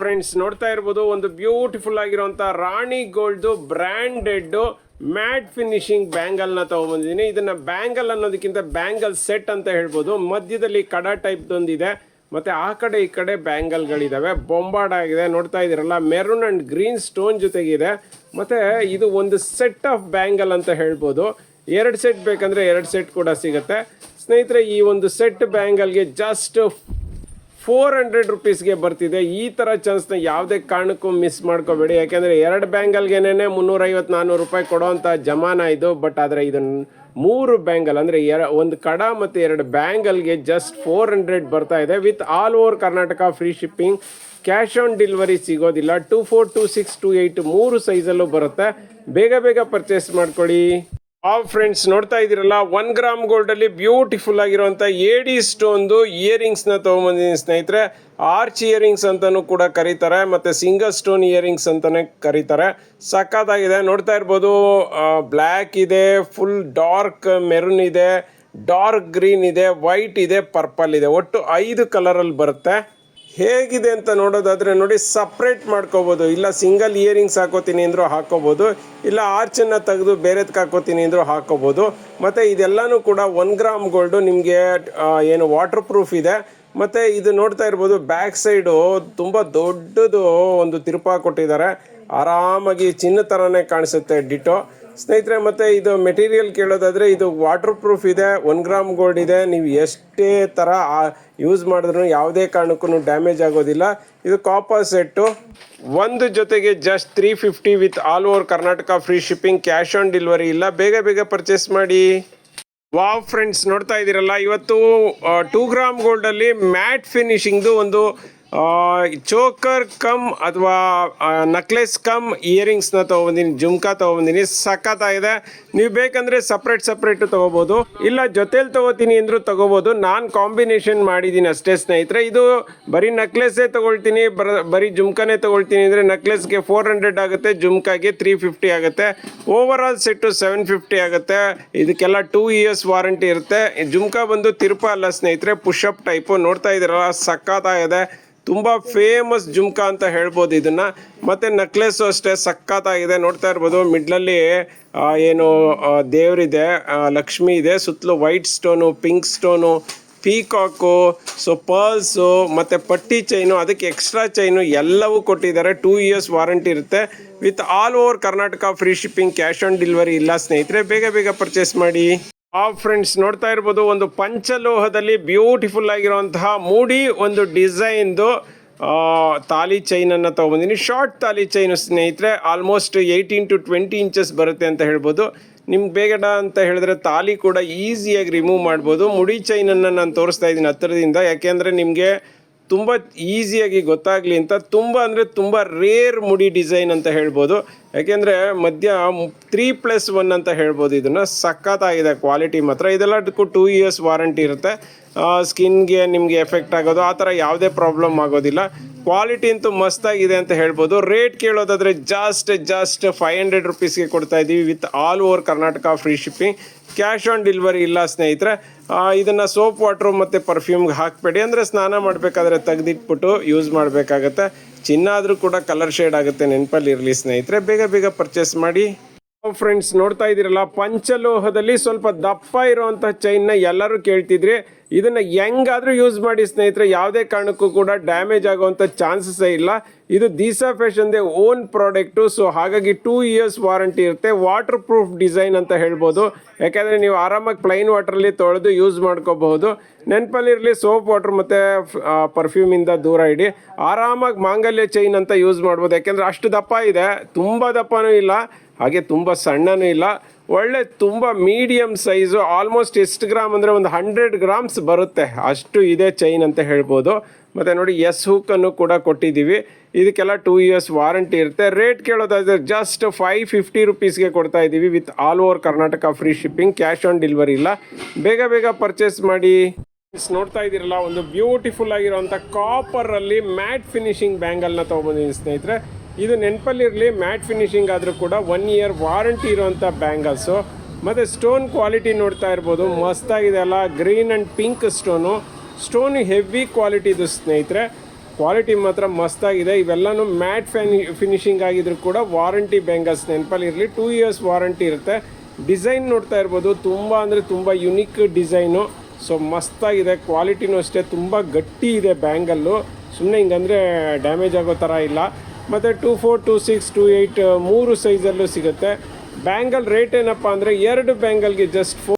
Friends, ನೋಡ್ತಾ ಇರ್ಬೋದು, ಒಂದು ಬ್ಯೂಟಿಫುಲ್ ಆಗಿರುವಂಥ ರಾಣಿ ಗೋಲ್ಡು ಬ್ರ್ಯಾಂಡೆಡ್ ಮ್ಯಾಟ್ ಫಿನಿಶಿಂಗ್ ಬ್ಯಾಂಗಲ್ನ ನ ತಗೊಂಡ್ಬಂದಿದ್ದೀನಿ ಇದನ್ನ ಬ್ಯಾಂಗಲ್ ಅನ್ನೋದಕ್ಕಿಂತ ಬ್ಯಾಂಗಲ್ ಸೆಟ್ ಅಂತ ಹೇಳ್ಬೋದು. ಮಧ್ಯದಲ್ಲಿ ಕಡ ಟೈಪ್ ಒಂದಿದೆ ಮತ್ತೆ ಆ ಕಡೆ ಈ ಕಡೆ ಬ್ಯಾಂಗಲ್ಗಳಿದಾವೆ ಬೊಂಬಾಡ್ ಆಗಿದೆ. ನೋಡ್ತಾ ಇದ್ದೀರಲ್ಲ ಮೆರೂನ್ ಅಂಡ್ ಗ್ರೀನ್ ಸ್ಟೋನ್ ಜೊತೆಗಿದೆ. ಮತ್ತೆ ಇದು ಒಂದು ಸೆಟ್ ಆಫ್ ಬ್ಯಾಂಗಲ್ ಅಂತ ಹೇಳ್ಬೋದು. ಎರಡು ಸೆಟ್ ಬೇಕಂದ್ರೆ ಎರಡು ಸೆಟ್ ಕೂಡ ಸಿಗುತ್ತೆ. ಸ್ನೇಹಿತರೆ, ಈ ಒಂದು ಸೆಟ್ ಬ್ಯಾಂಗಲ್ಗೆ ಜಸ್ಟ್ ಫೋರ್ ಹಂಡ್ರೆಡ್ ರುಪೀಸ್ಗೆ ಬರ್ತಿದೆ. ಈ ಥರ ಚಾನ್ಸ್ನ ಯಾವುದೇ ಕಾರಣಕ್ಕೂ ಮಿಸ್ ಮಾಡ್ಕೋಬೇಡಿ. ಯಾಕೆಂದರೆ ಎರಡು ಬ್ಯಾಂಗಲ್ಗೆನೇ ಮುನ್ನೂರೈವತ್ತು ನಾನ್ನೂರು ರೂಪಾಯಿ ಕೊಡೋವಂಥ ಜಮಾನ ಇದು. ಬಟ್ ಆದರೆ ಇದನ್ನು ಮೂರು ಬ್ಯಾಂಗಲ್ ಅಂದರೆ ಎರ, ಒಂದು ಕಡ ಮತ್ತು ಎರಡು ಬ್ಯಾಂಗಲ್ಗೆ ಜಸ್ಟ್ ಫೋರ್ ಹಂಡ್ರೆಡ್ ಬರ್ತಾ ಇದೆ. With all over Karnataka free shipping cash on delivery ಸಿಗೋದಿಲ್ಲ. Two four two six two eight ಮೂರು ಸೈಜಲ್ಲೂ ಬರುತ್ತೆ. ಬೇಗ ಬೇಗ ಪರ್ಚೇಸ್ ಮಾಡ್ಕೊಳ್ಳಿ. ಆ ಫ್ರೆಂಡ್ಸ್, ನೋಡ್ತಾ ಇದ್ದೀರಲ್ಲ ಒನ್ ಗ್ರಾಮ್ ಗೋಲ್ಡ್ ಅಲ್ಲಿ ಬ್ಯೂಟಿಫುಲ್ ಆಗಿರುವಂಥ ಏಡಿ ಸ್ಟೋನ್ದು ಇಯರಿಂಗ್ಸ್ನ ತಗೊಂಬಂದಿದ್ದೀನಿ ಸ್ನೇಹಿತರೆ. ಆರ್ಚ್ ಇಯರಿಂಗ್ಸ್ ಅಂತಲೂ ಕೂಡ ಕರೀತಾರೆ, ಮತ್ತೆ ಸಿಂಗಲ್ ಸ್ಟೋನ್ ಇಯರಿಂಗ್ಸ್ ಅಂತಾನೆ ಕರೀತಾರೆ. ಸಖತ್ತಾಗಿದೆ, ನೋಡ್ತಾ ಇರ್ಬೋದು. ಬ್ಲ್ಯಾಕ್ ಇದೆ ಫುಲ್ ಡಾರ್ಕ್ ಮೆರೂನ್ ಇದೆ ಡಾರ್ಕ್ ಗ್ರೀನ್ ಇದೆ ವೈಟ್ ಇದೆ ಪರ್ಪಲ್ ಇದೆ. ಒಟ್ಟು ಐದು ಕಲರಲ್ಲಿ ಬರುತ್ತೆ. ಹೇಗಿದೆ ಅಂತ ನೋಡೋದಾದರೆ ನೋಡಿ ಸಪ್ರೇಟ್ ಮಾಡ್ಕೋಬೋದು. ಇಲ್ಲ ಸಿಂಗಲ್ ಇಯರಿಂಗ್ಸ್ ಹಾಕೋತೀನಿ ಅಂದರೂ ಹಾಕೋಬೋದು. ಇಲ್ಲ ಆರ್ಚನ್ನು ತೆಗೆದು ಬೇರೆದಕ್ಕೆ ಹಾಕೋತೀನಿ ಅಂದರೂ ಹಾಕೋಬೋದು. ಮತ್ತು ಇದೆಲ್ಲನೂ ಕೂಡ ಒನ್ ಗ್ರಾಮ್ ಗೋಲ್ಡು ನಿಮಗೆ ಏನು ವಾಟರ್ ಪ್ರೂಫ್ ಇದೆ. ಮತ್ತು ಇದು ನೋಡ್ತಾ ಇರ್ಬೋದು ಬ್ಯಾಕ್ ಸೈಡು ತುಂಬ ದೊಡ್ಡದು ಒಂದು ತಿರುಪ ಕೊಟ್ಟಿದ್ದಾರೆ. ಆರಾಮಾಗಿ ಚಿನ್ನ ಥರನೇ ಕಾಣಿಸುತ್ತೆ ಡಿಟೋ. ಸ್ನೇಹಿತರೆ, ಮತ್ತೆ ಇದು ಮೆಟೀರಿಯಲ್ ಕೇಳೋದಾದ್ರೆ ಇದು ವಾಟರ್ ಪ್ರೂಫ್ ಇದೆ ಒನ್ ಗ್ರಾಮ್ ಗೋಲ್ಡ್ ಇದೆ. ನೀವು ಎಷ್ಟೇ ಥರ ಯೂಸ್ ಮಾಡಿದ್ರು ಯಾವುದೇ ಕಾರಣಕ್ಕೂ ಡ್ಯಾಮೇಜ್ ಆಗೋದಿಲ್ಲ. ಇದು ಕಾಪರ್ ಸೆಟ್ಟು ಒಂದು ಜೊತೆಗೆ just three fifty with all over Karnataka free shipping cash on delivery ಇಲ್ಲ. ಬೇಗ ಬೇಗ ಪರ್ಚೇಸ್ ಮಾಡಿ. ವಾವ್ ಫ್ರೆಂಡ್ಸ್ ನೋಡ್ತಾ ಇದ್ದೀರಲ್ಲ? ಇವತ್ತು ಟೂ ಗ್ರಾಮ್ ಗೋಲ್ಡಲ್ಲಿ ಮ್ಯಾಟ್ ಫಿನಿಶಿಂಗ್ದು ಒಂದು ಚೋಕರ್ ಕಮ್ ಅಥವಾ ನಕ್ಲೆಸ್ ಕಮ್ ಇಯರಿಂಗ್ಸ್ನ ತೊಗೊಬಂದಿನಿ, ಜುಮ್ಕಾ ತೊಗೊಬಂದಿನಿ. ಸಖತ್ತಾಗಿದೆ. ನೀವು ಬೇಕಂದರೆ ಸಪ್ರೇಟ್ ಸಪ್ರೇಟು ತೊಗೋಬೋದು. ಇಲ್ಲ, ಜೊತೇಲಿ ತೊಗೋತೀನಿ ಅಂದರೂ ತೊಗೋಬೋದು. ನಾನು ಕಾಂಬಿನೇಷನ್ ಮಾಡಿದ್ದೀನಿ ಅಷ್ಟೇ, ಸ್ನೇಹಿತರೆ. ಇದು ಬರೀ ನಕ್ಲೆಸ್ಸೇ ತೊಗೊಳ್ತೀನಿ. ಬರ, ಬರೀ ಜುಮ್ಕಾನೇ ತೊಗೊಳ್ತೀನಿ ಅಂದರೆ ನಕ್ಲೆಸ್ಗೆ ಫೋರ್ ಹಂಡ್ರೆಡ್ ಆಗುತ್ತೆ, ಜುಮ್ಕಾಗೆ ತ್ರೀ ಫಿಫ್ಟಿ ಆಗುತ್ತೆ. Over all set seven fifty ಆಗುತ್ತೆ. ಇದಕ್ಕೆಲ್ಲ ಟೂ ಇಯರ್ಸ್ ವಾರಂಟಿ ಇರುತ್ತೆ. ಜುಮ್ಕಾ ಬಂದು ತಿರುಪ ಅಲ್ಲ, ಸ್ನೇಹಿತರೆ. ಪುಷಪ್ ಟೈಪು ನೋಡ್ತಾ ಇದ್ದೀರಲ್ಲ ಸಖತ್ತಾಗಿದೆ. ತುಂಬ ಫೇಮಸ್ ಜುಮ್ಕಾ ಅಂತ ಹೇಳ್ಬೋದು ಇದನ್ನು. ಮತ್ತು ನೆಕ್ಲೆಸ್ಸು ಅಷ್ಟೇ ಸಖತ್ತಾಗಿದೆ. ನೋಡ್ತಾ ಇರ್ಬೋದು, ಮಿಡ್ಲಲ್ಲಿ ಏನು ದೇವರಿದೆ ಲಕ್ಷ್ಮಿ ಇದೆ. ಸುತ್ತಲೂ white stone pink stone peacock so pearls ಮತ್ತು ಪಟ್ಟಿ ಚೈನು ಅದಕ್ಕೆ ಎಕ್ಸ್ಟ್ರಾ ಚೈನು ಎಲ್ಲವೂ ಕೊಟ್ಟಿದ್ದಾರೆ. ಟೂ ಇಯರ್ಸ್ ವಾರಂಟಿ ಇರುತ್ತೆ. With all over Karnataka free shipping cash on delivery ಇಲ್ಲ ಸ್ನೇಹಿತರೆ. ಬೇಗ ಬೇಗ ಪರ್ಚೇಸ್ ಮಾಡಿ. ಆ ಫ್ರೆಂಡ್ಸ್ ನೋಡ್ತಾ ಇರ್ಬೋದು, ಒಂದು ಪಂಚಲೋಹದಲ್ಲಿ ಬ್ಯೂಟಿಫುಲ್ ಆಗಿರುವಂತಹ ಮೂಡಿ ಒಂದು ಡಿಸೈನ್ದು ತಾಲಿ ಚೈನನ್ನು ತೊಗೊಂಬಂದಿನಿ. ಶಾರ್ಟ್ ತಾಲಿ ಚೈನ್ ಸ್ನೇಹಿತರೆ almost eighteen to twenty inches ಬರುತ್ತೆ ಅಂತ ಹೇಳ್ಬೋದು. ನಿಮ್ಗೆ ಬೇಗಡ ಅಂತ ಹೇಳಿದ್ರೆ ತಾಲಿ ಕೂಡ ಈಸಿಯಾಗಿ ರಿಮೂವ್ ಮಾಡ್ಬೋದು. ಮುಡಿ ಚೈನನ್ನು ನಾನು ತೋರಿಸ್ತಾ ಇದ್ದೀನಿ ಹತ್ತಿರದಿಂದ. ಯಾಕೆಂದರೆ ನಿಮಗೆ ತುಂಬ ಈಸಿಯಾಗಿ ಗೊತ್ತಾಗಲಿ ಅಂತ ತುಂಬ ಅಂದರೆ ತುಂಬ ರೇರ್ ಮುಡಿ ಡಿಸೈನ್ ಅಂತ ಹೇಳ್ಬೋದು. ಯಾಕೆಂದರೆ ಮಧ್ಯ ತ್ರೀ ಪ್ಲಸ್ ಒನ್ ಅಂತ ಹೇಳ್ಬೋದು. ಇದನ್ನು ಸಖತ್ತಾಗಿದೆ ಕ್ವಾಲಿಟಿ ಮಾತ್ರ. ಇದೆಲ್ಲದಕ್ಕೂ ಟೂ ಇಯರ್ಸ್ ವಾರಂಟಿ ಇರುತ್ತೆ. ಸ್ಕಿನ್ಗೆ ನಿಮಗೆ ಎಫೆಕ್ಟ್ ಆಗೋದು, ಆ ಥರ ಯಾವುದೇ ಪ್ರಾಬ್ಲಮ್ ಆಗೋದಿಲ್ಲ. ಕ್ವಾಲಿಟಿ ಅಂತೂ ಮಸ್ತಾಗಿದೆ ಅಂತ ಹೇಳ್ಬೋದು. ರೇಟ್ ಕೇಳೋದಾದರೆ ಜಸ್ಟ್ ಜಸ್ಟ್ ಫೈವ್ ಹಂಡ್ರೆಡ್ ರುಪೀಸ್ಗೆ ಕೊಡ್ತಾ ಇದ್ದೀವಿ with all over Karnataka free shipping cash on delivery ಇಲ್ಲ ಸ್ನೇಹಿತರೆ. ಇದನ್ನ ಸೋಪ್ ವಾಟ್ರು ಮತ್ತು ಪರ್ಫ್ಯೂಮ್ಗೆ ಹಾಕಬೇಡಿ. ಅಂದರೆ ಸ್ನಾನ ಮಾಡಬೇಕಾದ್ರೆ ತೆಗೆದಿಟ್ಬಿಟ್ಟು ಯೂಸ್ ಮಾಡಬೇಕಾಗತ್ತೆ. ಚಿನ್ನ ಆದರೂ ಕೂಡ ಕಲರ್ ಶೇಡ್ ಆಗುತ್ತೆ ನೆನಪಲ್ಲಿ ಇರಲಿ ಸ್ನೇಹಿತರೆ. ಬೇಗ ಬೇಗ ಪರ್ಚೇಸ್ ಮಾಡಿ. ಫ್ರೆಂಡ್ಸ್ ನೋಡ್ತಾ ಇದ್ದೀರಲ್ಲ, ಪಂಚಲೋಹದಲ್ಲಿ ಸ್ವಲ್ಪ ದಪ್ಪ ಇರೋವಂಥ ಚೈನ್ನ ಎಲ್ಲರೂ ಕೇಳ್ತಿದ್ರಿ ಇದನ್ನ ಹೆಂಗಾದರೂ ಯೂಸ್ ಮಾಡಿ ಸ್ನೇಹಿತರೆ, ಯಾವುದೇ ಕಾರಣಕ್ಕೂ ಕೂಡ ಡ್ಯಾಮೇಜ್ ಆಗುವಂಥ ಚಾನ್ಸಸ್ಸೇ ಇಲ್ಲ. ಇದು ದೀಸಾ ಫ್ಯಾಷನ್ದೇ ಓನ್ ಪ್ರಾಡಕ್ಟು ಸೊ ಹಾಗಾಗಿ ಟೂ ಇಯರ್ಸ್ ವಾರಂಟಿ ಇರುತ್ತೆ. ವಾಟರ್ ಪ್ರೂಫ್ ಡಿಸೈನ್ ಅಂತ ಹೇಳ್ಬೋದು. ಯಾಕೆಂದರೆ ನೀವು ಆರಾಮಾಗಿ ಪ್ಲೈನ್ ವಾಟ್ರಲ್ಲಿ ತೊಳೆದು ಯೂಸ್ ಮಾಡ್ಕೋಬಹುದು. ನೆನಪಲ್ಲಿರಲಿ ಸೋಪ್ ವಾಟರ್ ಮತ್ತು ಪರ್ಫ್ಯೂಮಿಂದ ದೂರ ಇಡಿ. ಆರಾಮಾಗಿ ಮಾಂಗಲ್ಯ ಚೈನ್ ಅಂತ ಯೂಸ್ ಮಾಡ್ಬೋದು. ಯಾಕೆಂದರೆ ಅಷ್ಟು ದಪ್ಪ ಇದೆ. ತುಂಬ ದಪ್ಪನೂ ಇಲ್ಲ. ಹಾಗೆ ತುಂಬ ಸಣ್ಣನೂ ಇಲ್ಲ. ಒಳ್ಳೆ ತುಂಬ ಮೀಡಿಯಮ್ ಸೈಜು ಆಲ್ಮೋಸ್ಟ್ ಎಷ್ಟು ಗ್ರಾಮ್ ಅಂದರೆ ಒಂದು ಹಂಡ್ರೆಡ್ ಗ್ರಾಮ್ಸ್ ಬರುತ್ತೆ. ಅಷ್ಟು ಇದೆ ಚೈನ್ ಅಂತ ಹೇಳ್ಬೋದು. ಮತ್ತು ನೋಡಿ ಎಸ್ ಹುಕ್ಕನ್ನು ಕೂಡ ಕೊಟ್ಟಿದ್ದೀವಿ. ಇದಕ್ಕೆಲ್ಲ ಟೂ ಇಯರ್ಸ್ ವಾರಂಟಿ ಇರುತ್ತೆ. ರೇಟ್ ಕೇಳೋದಾದರೆ ಜಸ್ಟ್ ಫೈವ್ ಫಿಫ್ಟಿ ರುಪೀಸ್ಗೆ ಕೊಡ್ತಾ ಇದ್ದೀವಿ with all over Karnataka free shipping cash on delivery ಇಲ್ಲ. ಬೇಗ ಬೇಗ ಪರ್ಚೇಸ್ ಮಾಡಿ. ನೋಡ್ತಾ ಇದ್ದೀರಲ್ಲ, ಒಂದು ಬ್ಯೂಟಿಫುಲ್ ಆಗಿರುವಂಥ ಕಾಪರಲ್ಲಿ ಮ್ಯಾಟ್ ಫಿನಿಶಿಂಗ್ ಬ್ಯಾಂಗಲ್ನ ತೊಗೊಂಬಂದಿದ್ದೀನಿ ಸ್ನೇಹಿತರೆ. ಇದು ನೆನಪಲ್ಲಿರಲಿ, ಮ್ಯಾಟ್ ಫಿನಿಶಿಂಗ್ ಆದರೂ ಕೂಡ ಒನ್ ಇಯರ್ ವಾರಂಟಿ ಇರುವಂಥ ಬ್ಯಾಂಗಲ್ಸು. ಮತ್ತು ಸ್ಟೋನ್ ಕ್ವಾಲಿಟಿ ನೋಡ್ತಾ ಇರ್ಬೋದು. ಮಸ್ತಾಗಿದೆ ಅಲ್ಲ green and pink stone stone heavy ಕ್ವಾಲಿಟಿದು ಸ್ನೇಹಿತರೆ. ಕ್ವಾಲಿಟಿ ಮಾತ್ರ ಮಸ್ತಾಗಿದೆ. ಇವೆಲ್ಲನೂ ಮ್ಯಾಟ್ ಫ್ಯಾನಿ ಫಿನಿಶಿಂಗ್ ಆಗಿದ್ರು ಕೂಡ ವಾರಂಟಿ ಬ್ಯಾಂಗಲ್ಸ್ ನೆನಪಲ್ಲಿ ಇರಲಿ ಟೂ ಇಯರ್ಸ್ ವಾರಂಟಿ ಇರುತ್ತೆ. ಡಿಸೈನ್ ನೋಡ್ತಾ ಇರ್ಬೋದು. ತುಂಬ ಅಂದರೆ ತುಂಬ ಯುನಿಕ್ ಡಿಸೈನು ಸೊ ಮಸ್ತಾಗಿದೆ. ಕ್ವಾಲಿಟಿನೂ ಅಷ್ಟೇ. ತುಂಬ ಗಟ್ಟಿ ಇದೆ ಬ್ಯಾಂಗಲ್ಲು. ಸುಮ್ಮನೆ ಹಿಂಗಂದರೆ ಡ್ಯಾಮೇಜ್ ಆಗೋ ಥರ ಇಲ್ಲ. ಮತ್ತು two four two six two eight, ಮೂರು ಸೈಜಲ್ಲೂ ಸಿಗುತ್ತೆ. ಬ್ಯಾಂಗಲ್ ರೇಟ್ ಏನಪ್ಪ ಅಂದರೆ ಎರಡು ಬ್ಯಾಂಗಲ್ಗೆ ಜಸ್ಟ್ ಫೋರ್